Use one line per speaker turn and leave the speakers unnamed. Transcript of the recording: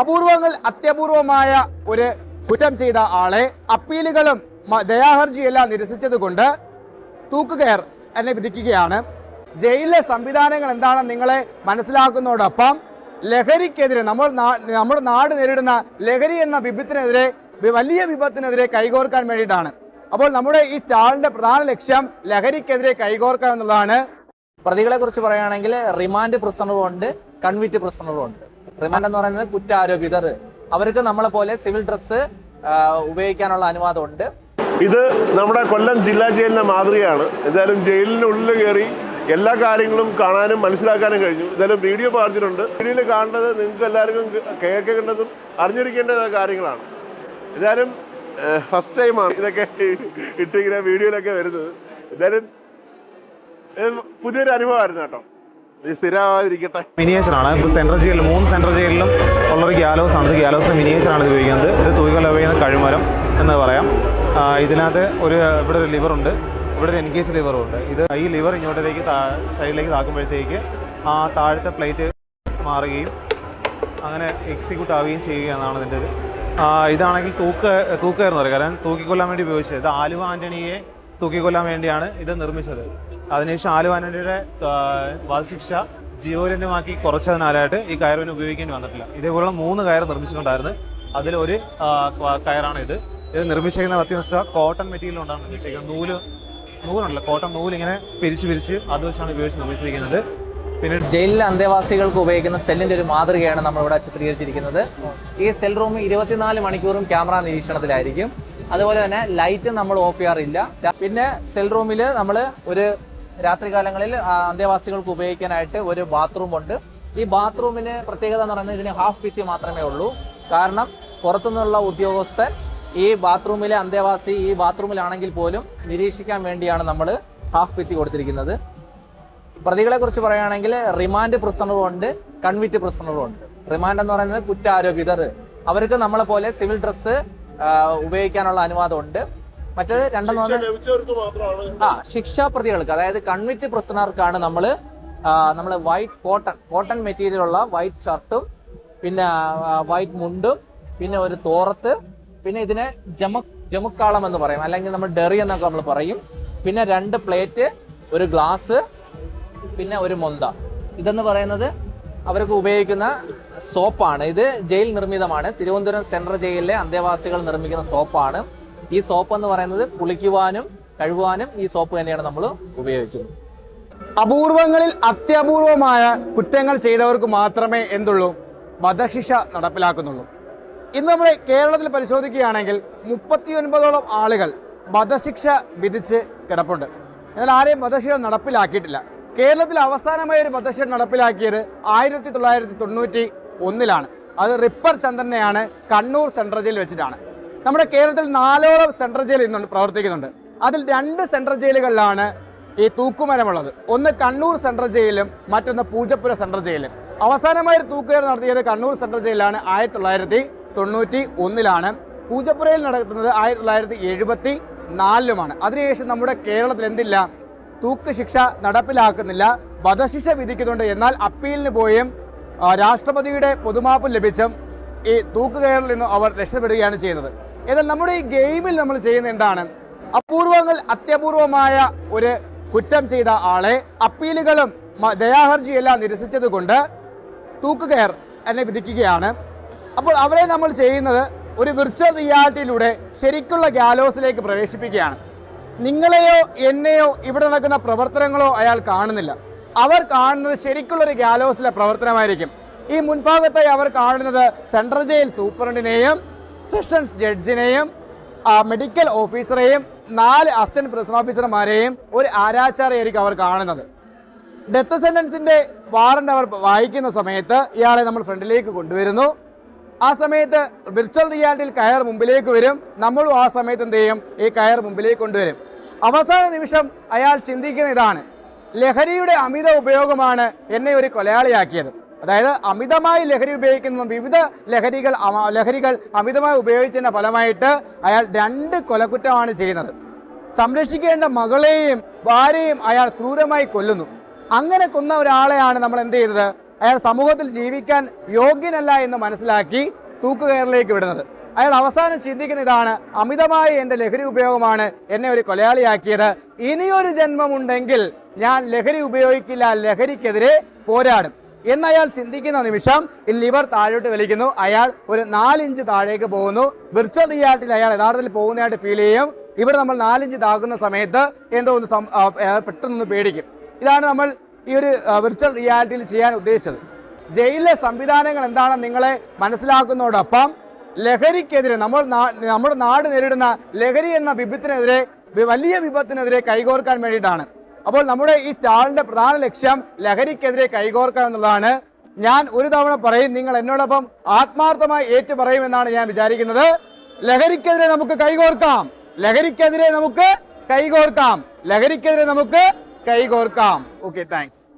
അപൂർവങ്ങൾ അത്യപൂർവമായ ഒരു കുറ്റം ചെയ്ത ആളെ അപ്പീലുകളും ദയാഹർജിയെല്ലാം നിരസിച്ചതുകൊണ്ട് തൂക്കുകയർ എന്നെ വിധിക്കുകയാണ്. ജയിലിലെ സംവിധാനങ്ങൾ എന്താണെന്ന് നിങ്ങളെ മനസ്സിലാക്കുന്നതോടൊപ്പം ലഹരിക്കെതിരെ നമ്മൾ നമ്മുടെ നാട് നേരിടുന്ന ലഹരി എന്ന വിപത്തിനെതിരെ വലിയ വിപത്തിനെതിരെ കൈകോർക്കാൻ വേണ്ടിയിട്ടാണ്. അപ്പോൾ നമ്മുടെ ഈ സ്റ്റാളിന്റെ പ്രധാന ലക്ഷ്യം ലഹരിക്കെതിരെ കൈകോർക്കുക എന്നുള്ളതാണ്.
പ്രതികളെ കുറിച്ച് പറയുകയാണെങ്കിൽ റിമാൻഡ് പ്രശ്നങ്ങളുണ്ട് കൺവിറ്റ് പ്രശ്നങ്ങളുണ്ട്. റിമാൻഡ് എന്ന് പറയുന്നത് കുറ്റാരോപിതർ. അവർക്ക് നമ്മളെ പോലെ സിവിൽ ഡ്രസ്സ് ഉപയോഗിക്കാനുള്ള അനുവാദം ഉണ്ട്.
ഇത് നമ്മുടെ കൊല്ലം ജില്ലാ ജയിലിന്റെ മാതൃകയാണ്. എന്തായാലും ജയിലിനുള്ളിൽ കയറി എല്ലാ കാര്യങ്ങളും കാണാനും മനസ്സിലാക്കാനും കഴിഞ്ഞു. എന്തായാലും വീഡിയോ പറഞ്ഞിട്ടുണ്ട് വീഡിയോയിൽ കാണേണ്ടത് നിങ്ങൾക്ക് എല്ലാവർക്കും കേൾക്കേണ്ടതും അറിഞ്ഞിരിക്കേണ്ട കാര്യങ്ങളാണ്. എന്തായാലും ഫസ്റ്റ് ടൈമാണ് ഇതൊക്കെ ഇട്ടിങ്ങനെ വീഡിയോയിലൊക്കെ വരുന്നത്. എന്തായാലും പുതിയൊരു അനുഭവമായിരുന്നു കേട്ടോ. ഇത് സ്ഥിരമാതിരിക്കട്ടെ
മിനിയേച്ചറാണ് ഇപ്പോൾ സെൻട്രൽ ജയിലിൽ മൂന്ന് സെൻട്രൽ ജയിലിലും ഉള്ളൊരു ഗ്യാലോസ് ആണ്. ഇത് ഗ്യാലോസിന് മിനിയേച്ചറാണ് ഉപയോഗിക്കുന്നത്. ഇത് തൂക്കൽ ഉപയോഗിക്കുന്ന കഴിമരം എന്ന് പറയാം. ഇതിനകത്ത് ഒരു ഇവിടെ ഒരു ലിവർ ഉണ്ട്. ഇവിടെ ഒരു എൻഗേജ് ലിവറും ഉണ്ട്. ഇത് ഈ ലിവർ ഇങ്ങോട്ടേക്ക് സൈഡിലേക്ക് താക്കുമ്പോഴത്തേക്ക് ആ താഴത്തെ പ്ലേറ്റ് മാറുകയും അങ്ങനെ എക്സിക്യൂട്ട് ആവുകയും ചെയ്യുക എന്നാണ് ഇതിന്റെ ഒരു ഇതാണെങ്കിൽ തൂക്ക് തൂക്കമായിരുന്നു കാരണം തൂക്കിക്കൊല്ലാൻ വേണ്ടി ഉപയോഗിച്ചത്. ഇത് ആലുവ ആന്റണിയെ തൂക്കിക്കൊല്ലാൻ വേണ്ടിയാണ് ഇത് നിർമ്മിച്ചത്. അതിനുശേഷം ആലുവ ആന്റണിയുടെ ആ, വധശിക്ഷ ജീവോലന്യമാക്കി കുറച്ചതിനാലായിട്ട് ഈ കയറിന് ഉപയോഗിക്കേണ്ടി വന്നിട്ടില്ല. ഇതേപോലുള്ള മൂന്ന് കയർ നിർമ്മിച്ചിട്ടുണ്ടായിരുന്നു. അതിലൊരു കയറാണ് ഇത്. ഇത് നിർമ്മിച്ചിരിക്കുന്ന വസ്തുവസ്ത കോട്ടൺ മെറ്റീരിയൽ കൊണ്ടാണ് നിർമ്മിച്ചിരിക്കുന്നത് നൂൽ നൂലുണ്ടല്ലോ. കോട്ടൺ നൂൽ ഇങ്ങനെ പിരിച്ച് പിരിച്ച് അത് വെച്ചാണ് ഉപയോഗിച്ച് നിർമ്മിച്ചിരിക്കുന്നത്. പിന്നെ
ജയിലിലെ അന്തേവാസികൾക്ക് ഉപയോഗിക്കുന്ന സെല്ലിന്റെ ഒരു മാതൃകയാണ് നമ്മൾ ഇവിടെ ചിത്രീകരിച്ചിരിക്കുന്നത്. ഈ സെൽ റൂം ഇരുപത്തിനാല് മണിക്കൂറും ക്യാമറ നിരീക്ഷണത്തിലായിരിക്കും. അതുപോലെ തന്നെ ലൈറ്റ് നമ്മൾ ഓഫ് ചെയ്യാറില്ല. പിന്നെ സെൽ റൂമിൽ നമ്മൾ ഒരു രാത്രികാലങ്ങളിൽ അന്തേവാസികൾക്ക് ഉപയോഗിക്കാനായിട്ട് ഒരു ബാത്റൂം ഉണ്ട്. ഈ ബാത്റൂമിന് പ്രത്യേകത എന്ന് പറയുന്നത് ഇതിന് ഹാഫ് ഭിത്തി മാത്രമേ ഉള്ളൂ. കാരണം പുറത്തുനിന്നുള്ള ഉദ്യോഗസ്ഥൻ ഈ ബാത്റൂമിലെ അന്തേവാസി ഈ ബാത്റൂമിലാണെങ്കിൽ പോലും നിരീക്ഷിക്കാൻ വേണ്ടിയാണ് നമ്മൾ ഹാഫ് ഭിത്തി കൊടുത്തിരിക്കുന്നത്. പ്രതികളെ കുറിച്ച് പറയുകയാണെങ്കിൽ റിമാൻഡ് പ്രിസണറും ഉണ്ട് കൺവിറ്റ് പ്രിസണറും ഉണ്ട്. റിമാൻഡ് എന്ന് പറയുന്നത് കുറ്റാരോപിതർ. അവർക്ക് നമ്മളെ പോലെ സിവിൽ ഡ്രസ്സ് ഉപയോഗിക്കാനുള്ള അനുവാദം ഉണ്ട് മറ്റേത് രണ്ടെന്ന് പറഞ്ഞാൽ ആ ശിക്ഷാ പ്രതികൾക്ക് അതായത് കൺവിറ്റ് പ്രിസണർക്കാണ് നമ്മൾ നമ്മൾ വൈറ്റ് കോട്ടൺ കോട്ടൺ മെറ്റീരിയൽ ഉള്ള വൈറ്റ് ഷർട്ടും പിന്നെ വൈറ്റ് മുണ്ടും പിന്നെ ഒരു തോറത്ത് പിന്നെ ഇതിനെ ജമ ജമുക്കാളം എന്ന് പറയും. അല്ലെങ്കിൽ നമ്മൾ ഡെറി എന്നൊക്കെ നമ്മൾ പറയും. പിന്നെ രണ്ട് പ്ലേറ്റ് ഒരു ഗ്ലാസ് പിന്നെ ഒരു മൊന്ത. ഇതെന്ന് പറയുന്നത് അവർക്ക് ഉപയോഗിക്കുന്ന സോപ്പാണ് ഇത് ജയിൽ നിർമ്മിതമാണ്. തിരുവനന്തപുരം സെൻട്രൽ ജയിലിലെ അന്തേവാസികൾ നിർമ്മിക്കുന്ന സോപ്പാണ് ഈ സോപ്പ് എന്ന് പറയുന്നത് കുളിക്കുവാനും കഴുകുവാനും ഈ സോപ്പ് തന്നെയാണ് നമ്മൾ ഉപയോഗിക്കുന്നത്.
അപൂർവങ്ങളിൽ അത്യപൂർവമായ കുറ്റങ്ങൾ ചെയ്തവർക്ക് മാത്രമേ എന്തുള്ളൂ? വധശിക്ഷ നടപ്പിലാക്കുന്നുള്ളൂ. ഇന്ന് നമ്മൾ കേരളത്തിൽ പരിശോധിക്കുകയാണെങ്കിൽ മുപ്പത്തിയൊൻപതോളം ആളുകൾ വധശിക്ഷ വിധിച്ച് കിടപ്പുണ്ട്. എന്നാൽ ആരെയും വധശിക്ഷ നടപ്പിലാക്കിയിട്ടില്ല. കേരളത്തിൽ അവസാനമായ ഒരു വധശിക്ഷ നടപ്പിലാക്കിയത് ആയിരത്തി തൊള്ളായിരത്തി തൊണ്ണൂറ്റി ഒന്നിലാണ് അത് റിപ്പർ ചന്ദ്രനെയാണ് കണ്ണൂർ സെൻട്രൽ ജയിൽ വെച്ചിട്ടാണ്. നമ്മുടെ കേരളത്തിൽ നാലോളം സെൻട്രൽ ജയിൽ ഇന്നുണ്ട് പ്രവർത്തിക്കുന്നുണ്ട്. അതിൽ രണ്ട് സെൻട്രൽ ജയിലുകളിലാണ് ഈ തൂക്കുമരമുള്ളത്. ഒന്ന് കണ്ണൂർ സെൻട്രൽ ജയിലും മറ്റൊന്ന് പൂജപ്പുര സെൻട്രൽ ജയിലും. അവസാനമായി ഒരു തൂക്കുകയർ നടത്തിയത് കണ്ണൂർ സെൻട്രൽ ജയിലാണ് ആയിരത്തി തൊള്ളായിരത്തി തൊണ്ണൂറ്റി ഒന്നിലാണ് പൂജപ്പുരയിൽ നടത്തുന്നത് ആയിരത്തി തൊള്ളായിരത്തി എഴുപത്തി നാലിലുമാണ് അതിനുശേഷം നമ്മുടെ കേരളത്തിൽ എന്തില്ല? തൂക്ക് ശിക്ഷ നടപ്പിലാക്കുന്നില്ല വധശിക്ഷ വിധിക്കുന്നുണ്ട്. എന്നാൽ അപ്പീലിന് പോയും രാഷ്ട്രപതിയുടെ പൊതുമാപ്പ് ലഭിച്ചും ഈ തൂക്കുകയറിൽ നിന്നും അവർ രക്ഷപ്പെടുകയാണ് ചെയ്യുന്നത്. എന്നാൽ നമ്മുടെ ഈ ഗെയിമിൽ നമ്മൾ ചെയ്യുന്ന എന്താണ്? അപൂർവങ്ങൾ അത്യപൂർവമായ ഒരു കുറ്റം ചെയ്ത ആളെ അപ്പീലുകളും ദയാഹർജിയെല്ലാം നിരസിച്ചത് കൊണ്ട് തൂക്കുകയർ എന്നെ വിധിക്കുകയാണ്. അപ്പോൾ അവരെ നമ്മൾ ചെയ്യുന്നത് ഒരു വിർച്വൽ റിയാലിറ്റിയിലൂടെ ശരിക്കുള്ള ഗാലോസിലേക്ക് പ്രവേശിപ്പിക്കുകയാണ്. നിങ്ങളെയോ എന്നെയോ ഇവിടെ നടക്കുന്ന പ്രവർത്തനങ്ങളോ അയാൾ കാണുന്നില്ല. അവർ കാണുന്നത് ശരിക്കുള്ളൊരു ഗാലോസിലെ പ്രവർത്തനമായിരിക്കും. ഈ മുൻഭാഗത്തായി അവർ കാണുന്നത് സെൻട്രൽ ജയിൽ സൂപ്രണ്ടിനെയും സെഷൻസ് ജഡ്ജിനെയും മെഡിക്കൽ ഓഫീസറെയും നാല് അസിസ്റ്റന്റ് പ്രസിഡന്റ് ഓഫീസർമാരെയും ഒരു ആരാച്ചാരെയായിരിക്കും അവർ കാണുന്നത്. ഡെത്ത് സെന്റൻസിന്റെ വാറണ്ട് അവർ വായിക്കുന്ന സമയത്ത് ഇയാളെ നമ്മൾ ഫ്രണ്ടിലേക്ക് കൊണ്ടുവരുന്നു. ആ സമയത്ത് വിർച്വൽ റിയാലിറ്റിയിൽ കയർ മുമ്പിലേക്ക് വരും. നമ്മളും ആ സമയത്ത് എന്ത് ചെയ്യും? ഈ കയർ മുമ്പിലേക്ക് കൊണ്ടുവരും. അവസാന നിമിഷം അയാൾ ചിന്തിക്കുന്ന ഇതാണ്. ലഹരിയുടെ അമിത ഉപയോഗമാണ് എന്നെ ഒരു കൊലയാളിയാക്കിയത്. അതായത് അമിതമായി ലഹരി ഉപയോഗിക്കുന്ന വിവിധ ലഹരികൾ ലഹരികൾ അമിതമായി ഉപയോഗിച്ചതിന്റെ ഫലമായിട്ട് അയാൾ രണ്ട് കൊലക്കുറ്റമാണ് ചെയ്യുന്നത്. സംരക്ഷിക്കേണ്ട മകളെയും ഭാര്യയും അയാൾ ക്രൂരമായി കൊല്ലുന്നു. അങ്ങനെ കൊന്ന ഒരാളെയാണ് നമ്മൾ എന്ത് ചെയ്യുന്നത്? അയാൾ സമൂഹത്തിൽ ജീവിക്കാൻ യോഗ്യനല്ല എന്ന് മനസ്സിലാക്കി തൂക്കുകയറിലേക്ക് വിടുന്നത്. അയാൾ അവസാനം ചിന്തിക്കുന്ന ഇതാണ് അമിതമായ എന്റെ ലഹരി ഉപയോഗമാണ് എന്നെ ഒരു കൊലയാളിയാക്കിയത്. ഇനിയൊരു ജന്മമുണ്ടെങ്കിൽ ഞാൻ ലഹരി ഉപയോഗിക്കില്ല ലഹരിക്കെതിരെ പോരാടും. എന്ന് അയാൾ ചിന്തിക്കുന്ന നിമിഷം ഈ ലിവർ താഴോട്ട് വലിക്കുന്നു. അയാൾ ഒരു നാലിഞ്ച് താഴേക്ക് പോകുന്നു. വിർച്വൽ റിയാലിറ്റിയിൽ അയാൾ യഥാർത്ഥത്തിൽ പോകുന്നതായിട്ട് ഫീൽ ചെയ്യും. ഇവിടെ നമ്മൾ നാലിഞ്ച് താകുന്ന സമയത്ത് എന്തോ ഒന്ന് പെട്ടെന്നൊന്ന് പേടിക്കും. ഇതാണ് നമ്മൾ ഈ ഒരു വിർച്വൽ റിയാലിറ്റിയിൽ ചെയ്യാൻ ഉദ്ദേശിച്ചത്. ജയിലിലെ സംവിധാനങ്ങൾ എന്താണെന്ന് നിങ്ങളെ മനസ്സിലാക്കുന്നതോടൊപ്പം ലഹരിക്കെതിരെ നമ്മൾ നമ്മുടെ നാട് നേരിടുന്ന ലഹരി എന്ന വിപത്തിനെതിരെ വലിയ വിപത്തിനെതിരെ കൈകോർക്കാൻ വേണ്ടിയിട്ടാണ്. അപ്പോൾ നമ്മുടെ ഈ സ്റ്റാളിന്റെ പ്രധാന ലക്ഷ്യം ലഹരിക്കെതിരെ കൈകോർക്കുക എന്നുള്ളതാണ്. ഞാൻ ഒരു തവണ പറയും നിങ്ങൾ എന്നോടൊപ്പം ആത്മാർത്ഥമായി ഏറ്റു പറയുമെന്നാണ് ഞാൻ വിചാരിക്കുന്നത്. ലഹരിക്കെതിരെ നമുക്ക് കൈകോർക്കാം. ലഹരിക്കെതിരെ നമുക്ക് കൈകോർക്കാം. ലഹരിക്കെതിരെ നമുക്ക് കൈകോർക്കാം. Okay thanks